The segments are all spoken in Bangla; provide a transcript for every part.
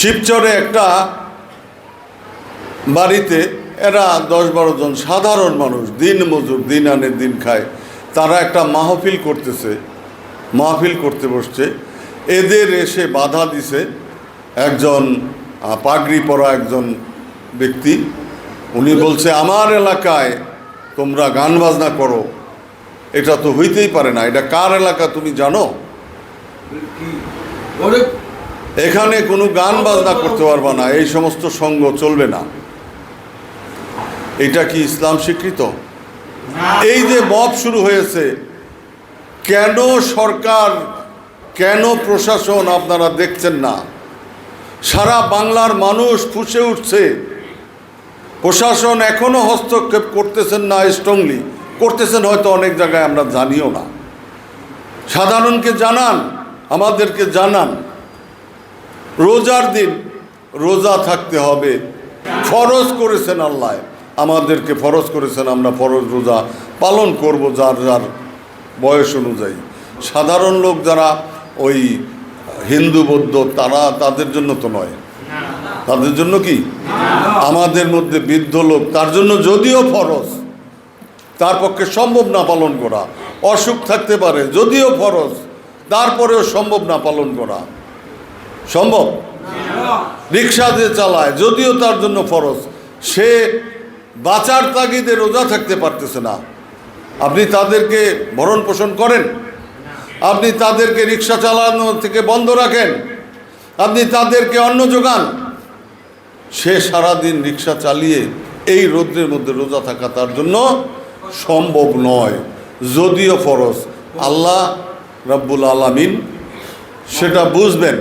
শিবচরে একটা বাড়িতে এরা দশ বারো জন সাধারণ মানুষ, দিন মজুর, দিন আনে, দিন খায়। তারা একটা মাহফিল করতেছে, মাহফিল করতে বসছে। এদের এসে বাধা দিছে একজন পাগড়ি পরা একজন ব্যক্তি। উনি বলছে, আমার এলাকায় তোমরা গান বাজনা করো। এটা তো হইতেই পারে না। এটা কার এলাকা তুমি জানো? এখানে কোনো গান বাজনা করতে পারবা না, এই সমস্ত সঙ্গ চলবে না। এটা কি ইসলাম স্বীকৃত? এই যে মব শুরু হয়েছে, কেন সরকার, কেন প্রশাসন আপনারা দেখছেন না? সারা বাংলার মানুষ ফুসে উঠছে। প্রশাসন এখনও হস্তক্ষেপ করতেছেন না স্ট্রংলি। করতেছেন হয়তো অনেক জায়গায়, আমরা জানিও না। সাধারণকে জানান, আমাদেরকে জানান। রোজার দিন রোজা থাকতে হবে। ফরজ করেছেন আল্লাহ। আমাদেরকে ফরজ করেছেন, আমরা ফরজ রোজা পালন করব যার যার বয়স অনুযায়ী। সাধারণ লোক যারা ওই হিন্দু, বৌদ্ধ, তারা তাদের জন্য তো নয়। তাদের জন্য কি? আমাদের মধ্যে বৃদ্ধ লোক, তার জন্য যদিও ফরজ, তার পক্ষে সম্ভব না পালন করা। অসুখ থাকতে পারে, যদিও ফরজ, তারপরেও সম্ভব না পালন করা। সম্ভব? রিক্সা যে চালায়, যদিও তার জন্য ফরজ, সে বাঁচার তাগিদে রোজা থাকতে পারতেছে না। আপনি তাদেরকে ভরণ পোষণ করেন, আপনি তাদেরকে রিক্সা চালানো থেকে বন্ধ রাখেন, আপনি তাদেরকে অন্ন যোগান, সে সারাদিন রিক্সা চালিয়ে এই রৌদ্রের মধ্যে রোজা থাকা তার জন্য সম্ভব নয়, যদিও ফরজ। আল্লাহ রব্বুল আলামিন সেটা বুঝবেন।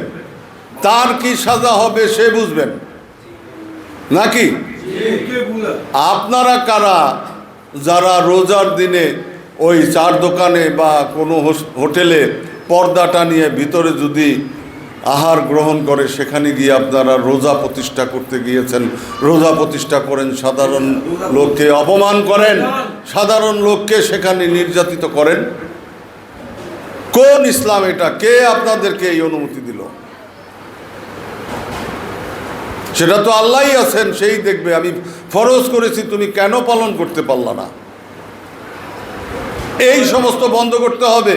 তার কি সাজা হবে সে বুঝবেন। নাকি? আপনারা কারা যারা রোজার দিনে ওই চার দোকানে বা কোনো হোটেলে পর্দাটা নিয়ে ভিতরে যদি আহার গ্রহণ করে, সেখানে গিয়ে আপনারা রোজা প্রতিষ্ঠা করতে গিয়েছেন, রোজা প্রতিষ্ঠা করেন, সাধারণ লোককে অপমান করেন, সাধারণ লোককে সেখানে নির্যাতিত করেন? কোন ইসলাম এটা? কে আপনাদেরকে এই অনুমতি দিল? সেটা তো আল্লাহই আছেন, সেই দেখবে। আমি ফরজ করেছি, তুমি কেন পালন করতে পারলা না? এই সমস্ত বন্ধ করতে হবে।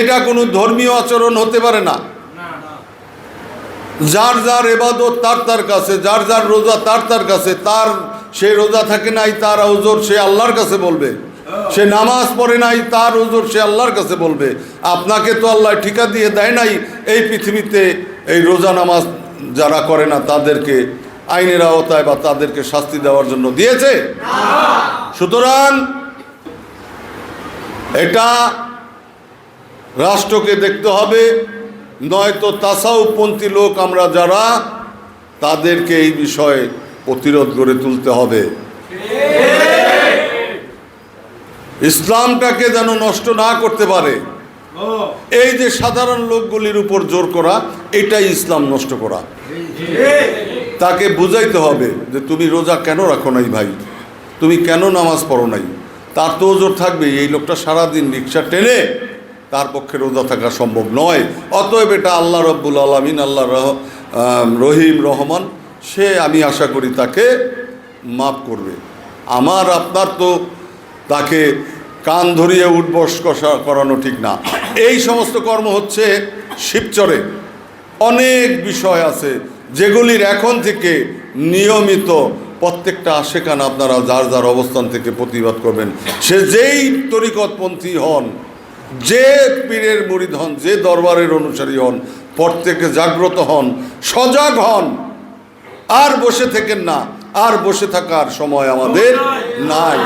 এটা কোনো ধর্মীয় আচরণ হতে পারে না। যার যার এবাদত তার তার কাছে, যার যার রোজা তার তার কাছে, তার সে রোজা থাকে নাই, তার ওজোর সে আল্লাহর কাছে বলবে। সে নামাজ পড়ে নাই, তার ওজোর সে আল্লাহর কাছে বলবে। আপনাকে তো আল্লাহ ঠিকা দিয়ে দেয় নাই এই পৃথিবীতে এই রোজা নামাজ যারা করে না তাদেরকে আইনের আওতায় বা তাদেরকে শাস্তি দেওয়ার জন্য দিয়েছে। সুতরাং এটা রাষ্ট্রকে দেখতে হবে, নয়তো তাসাউপন্থী লোক আমরা যারা, তাদেরকে এই বিষয়ে প্রতিরোধ গড়ে তুলতে হবে। ইসলামটাকে যেন নষ্ট না করতে পারে। এই যে সাধারণ লোকগুলির উপর জোর করা, এটাই ইসলাম নষ্ট করা। তাকে বুঝাইতে হবে যে তুমি রোজা কেন রাখো নাই ভাই? তুমি কেন নামাজ পড়ো নাই? তার তো ওজোর থাকবে, এই লোকটা সারাদিন রিক্সা টেনে তার পক্ষে রোজা থাকা সম্ভব নয়। অতএব এটা আল্লাহ রব্বুল আলমিন, আল্লাহ রহ রহিম, রহমান, সে আমি আশা করি তাকে মাফ করবে। আমার, আপনার তো তাকে কান ধরিয়ে উঠবস কষা করানো ঠিক না। এই সমস্ত কর্ম হচ্ছে শিবচরে। অনেক বিষয় আছে যেগুলির এখন থেকে নিয়মিত প্রত্যেকটা আশেখান আপনারা যার যার অবস্থান থেকে প্রতিবাদ করবেন। সে যেই তরিকতপন্থী হন, যে পীরের মুরিদ হন, যে দরবারের অনুসারী হন, প্রত্যেকে জাগ্রত হন, সজাগ হন। আর বসে থেকেন না, আর বসে থাকার সময় আমাদের নাই।